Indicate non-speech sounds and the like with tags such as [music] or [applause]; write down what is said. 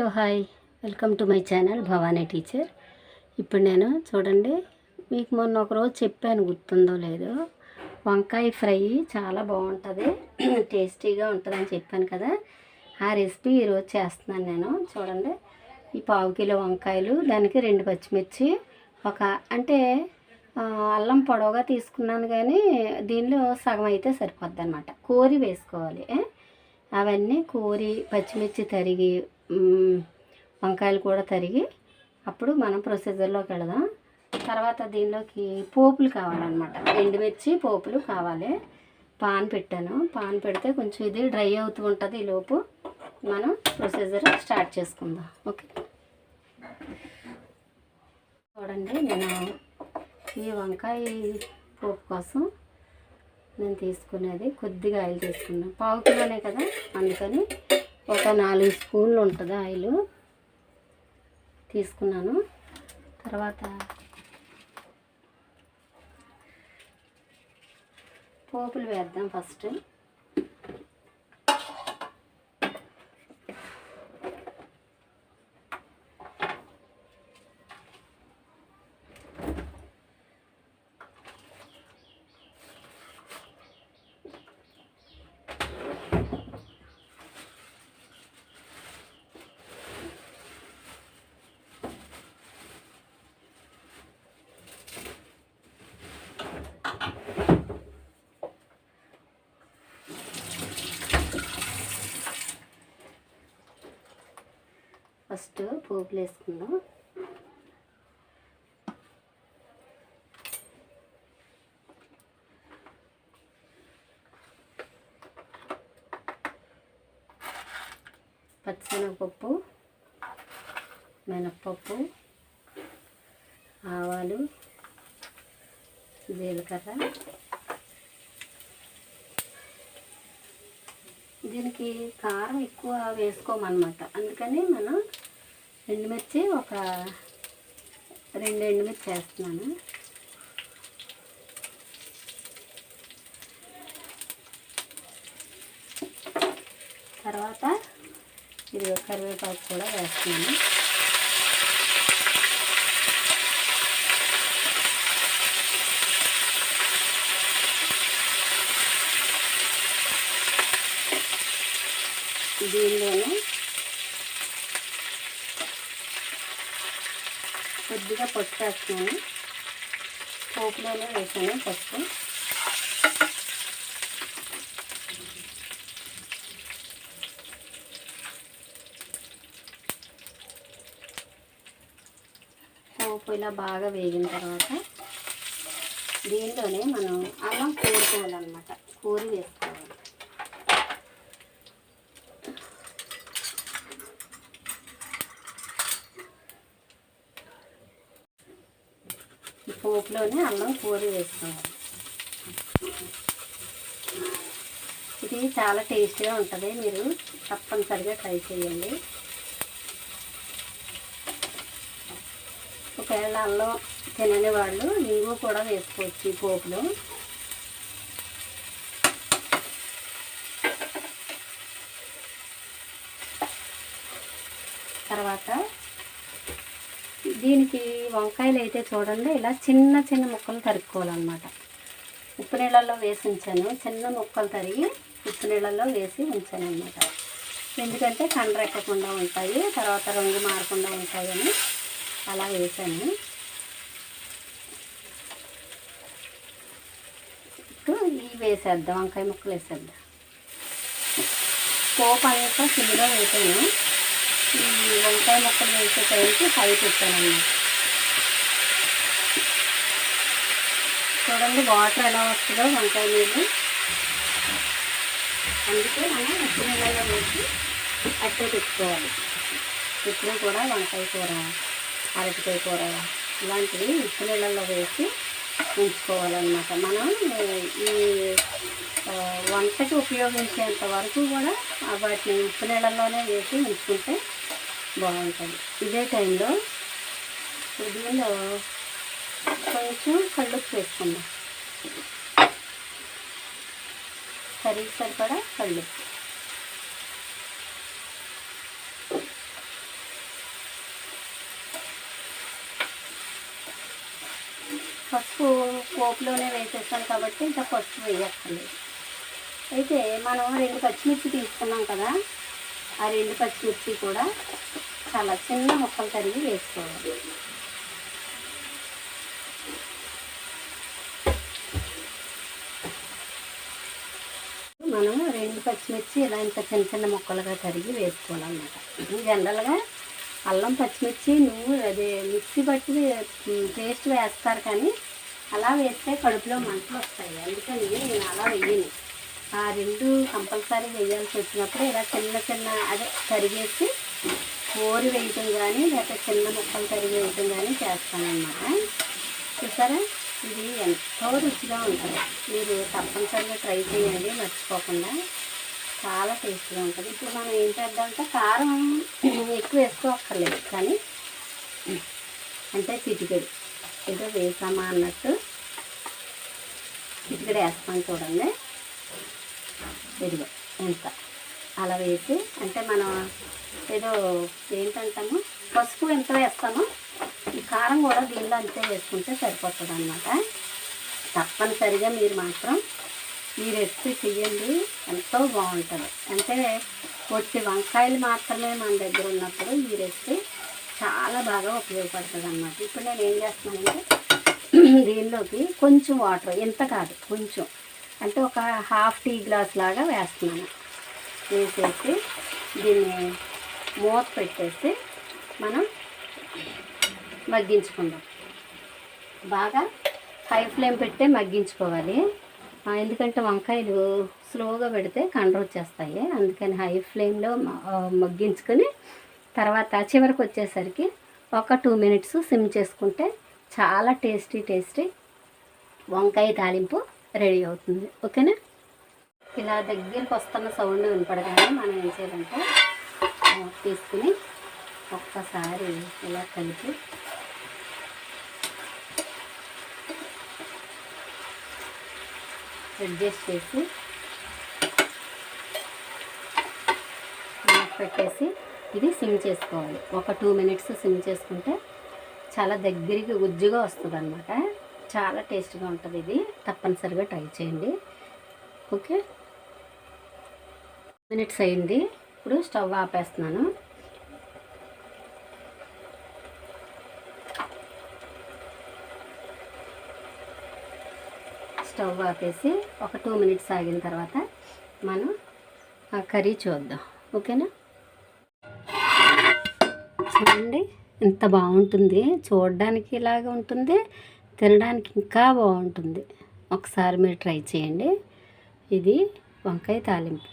Hello hi welcome to my channel Bhavani teacher. ఇప్పుడు నేను చూడండి మీకు మొన్న ఒక రోజు చెప్పాను గుర్తుందో లేదో. వంకాయ ఫ్రై చాలా బాగుంటుంది టేస్టీగా ఉంటుందని చెప్పాను కదా. ఆ రెసిపీ ఈరోజు చేస్తున్నాను నేను. చూడండి ఈ పావు కిలో వంకాయలు దానికి రెండు పచ్చిమిర్చి ఒక అంటే అల్లం పొడవుగా తీసుకున్నాను కానీ దీనిలో సగం అయితే సరిపోద్ది అనమాట కోరి వేసుకోవాలి అవన్నీ కోరి పచ్చిమిర్చి తరిగి వంకాయలు కూడా తరిగి అప్పుడు మనం ప్రొసీజర్లోకి వెళదాం. తర్వాత దీనిలోకి పోపులు కావాలన్నమాట. ఎండుమిర్చి పోపులు కావాలి. పాన్ పెట్టాను. పాన్ పెడితే కొంచెం ఇది డ్రై అవుతూ ఉంటుంది ఈ లోపు. మనం ప్రొసీజర్ స్టార్ట్ చేసుకుందాం. ఓకే? చూడండి నేను ఈ వంకాయ పోపు కోసం నేను తీసుకునేది కొద్దిగా ఆయిల్ తీసుకున్నాను పావు కిలోనే కదా అందుకని ఒక నాలుగు స్పూన్లు ఉంటుంది ఆయిల్. తీసుకున్నాను. తర్వాత పోపులు వేద్దాం ఫస్ట్. ఫస్ట్ పోపులు వేసుకుందాం పచ్చిశనగపప్పు మినప్పప్పు ఆవాలు జీలకర్ర దీనికి కారం ఎక్కువ వేసుకోమన్నమాట. అందుకని మనం ఎండుమిర్చి ఒక రెండు ఎండుమిర్చి వేస్తున్నాను. తర్వాత ఇది కరివేపాకు కూడా వేస్తున్నాను. దీనిలోనే కొద్దిగా పసుపు వేస్తున్నాను. పోపులోనే వేసాను పసుపు. పోపు ఇలా బాగా వేగిన తర్వాత దీనిలోనే మనం అల్లం కూరుకోవాలన్నమాట కూర వేసుకోవాలి ఈ పోపులోనే అల్లం కూర వేసుకోవాలి. ఇది చాలా టేస్టీగా ఉంటుంది. మీరు తప్పనిసరిగా ట్రై చేయండి. ఒకవేళ అల్లం తినని వాళ్ళు ఇంగు కూడా వేసుకోవచ్చు ఈ పోపులో. తర్వాత దీనికి వంకాయలు అయితే చూడండి ఇలా చిన్న చిన్న ముక్కలు తరుక్కోవాలన్నమాట. ఉప్పు నీళ్ళల్లో వేసి ఉంచాను. చిన్న ముక్కలు తరిగి ఉప్పు నీళ్ళల్లో వేసి ఉంచాను అనమాట ఎందుకంటే కండ్రెక్కకుండా ఉంటాయి తర్వాత రంగు మారకుండా ఉంటాయని అలా వేసాను. ఇవి వేసేద్దాం వంకాయ ముక్కలు వేసేద్దాం. పోపు అంతా సిమ్లో వేసాను. ఈ వంకాయ ముక్కలు వేసే టైంకి హై పెట్టానండి చూడండి వాటర్ ఎలా వస్తుందో వంకాయ నీళ్ళు అందుకే మనం ఉప్పు నీళ్ళలో వేసి అట్టే పెట్టుకోవాలి. ఇప్పుడు కూడా వంకాయ కూర అరటికాయ కూర ఇలాంటివి ఉప్పు నీళ్ళల్లో వేసి ఉంచుకోవాలన్నమాట మనం ఈ వంటకి ఉపయోగించేంత వరకు కూడా వాటిని ఉప్పు నీళ్ళల్లోనే వేసి ఉంచుకుంటే బాగుంటుంది. ఇదే టైంలో ఇప్పుడు కొంచెం కళ్ళుప్పు వేసుకుందాం. కర్రీ సరిపడా కళ్ళుప్పు. పసుపు పోపులోనే వేసేస్తాను కాబట్టి ఇంకా పసుపు వేయక్కర్లేదు. అయితే మనం రెండు పచ్చిమిర్చి తీసుకున్నాం కదా ఆ రెండు పచ్చిమిర్చి కూడా చాలా చిన్న ముక్కలు తరిగి వేసుకోవాలి. మనం రెండు పచ్చిమిర్చి ఇలా ఇంత చిన్న చిన్న ముక్కలుగా తరిగి వేసుకోవాలన్నమాట. జనరల్గా అల్లం పచ్చిమిర్చి నువ్వు అదే మిక్సీ బట్టి పేస్ట్ వేస్తారు కానీ అలా వేస్తే కడుపులో మంటలు వస్తాయి. అందుకని నేను అలా వేయను. ఆ రెండు కంపల్సరీ వేయాల్సి వచ్చినప్పుడు ఇలా చిన్న చిన్న అదే తరిగేసి కోరి వేయటం కానీ లేకపోతే చిన్న ముక్కలు తరిగి వేయటం కానీ చేస్తానన్నమాట. చూసారా? ఇది ఎంతో రుచిగా ఉంటుంది. మీరు తప్పనిసరిగా ట్రై చేయండి మర్చిపోకుండా. చాలా టేస్ట్గా ఉంటుంది. ఇప్పుడు మనం ఏం చేద్దామంటే కారం ఎక్కువ వేసుకోక్కర్లేదు కానీ అంటే చిటికెడు. ఏదో వేసామా అన్నట్టు చిటికెడు వేస్తాం చూడండి. ఇదిగో ఎంత. అలా వేసి అంటే మనం ఏదో ఏంటంటాము? పసుపు ఎంత వేస్తామో ఈ కారం కూడా దీనిలో అంతే వేసుకుంటే సరిపోతుంది అన్నమాట తప్పనిసరిగా మీరు మాత్రం ఈ రెసిపీ చెయ్యండి ఎంతో బాగుంటుంది. అంటే ఒట్టి వంకాయలు మాత్రమే మన దగ్గర ఉన్నప్పుడు ఈ రెసిపీ చాలా బాగా ఉపయోగపడుతుంది అన్నమాట ఇప్పుడు నేను ఏం చేస్తున్నానంటే [clears throat] దీనిలోకి కొంచెం వాటర్ ఎంత కాదు కొంచెం. అంటే ఒక హాఫ్ టీ గ్లాస్ లాగా వేస్తున్నాను. వేసేసి దీన్ని మూత పెట్టేసి మనం మగ్గించుకుందాం. బాగా హై ఫ్లేమ్ పెట్టే మగ్గించుకోవాలి. ఎందుకంటే వంకాయలు స్లోగా పెడితే కండ్ర వచ్చేస్తాయి. అందుకని హై ఫ్లేమ్లో మగ్గించుకొని తర్వాత చివరికి వచ్చేసరికి ఒక టూ మినిట్స్ సిమ్ చేసుకుంటే చాలా టేస్టీ టేస్టీ వంకాయ తాలింపు రెడీ అవుతుంది. ఓకేనా? ఇలా దగ్గరికి వస్తున్న సౌండ్ వినపడగానే మనం ఏం చేయాలంటే తీసుకుని ఒక్కసారి ఇలా కలిపి అడ్జస్ట్ చేసి పెట్టేసి ఇది సిమ్ చేసుకోవాలి. ఒక టూ మినిట్స్ సిమ్ చేసుకుంటే చాలా దగ్గరికి గుజ్జుగా వస్తుంది అనమాట చాలా టేస్ట్గా ఉంటుంది ఇది. తప్పనిసరిగా ట్రై చేయండి. ఓకే? మినిట్స్ అయింది. ఇప్పుడు స్టవ్ ఆపేస్తున్నాను. స్టవ్ ఆపేసి ఒక టూ మినిట్స్ ఆగిన తర్వాత మనం ఆ కర్రీ చూద్దాం. ఓకేనా? చూడండి ఎంత బాగుంటుంది. చూడడానికి ఇలాగ ఉంటుంది తినడానికి ఇంకా బాగుంటుంది. ఒకసారి మీరు ట్రై చేయండి. ఇది వంకాయ తాలింపు.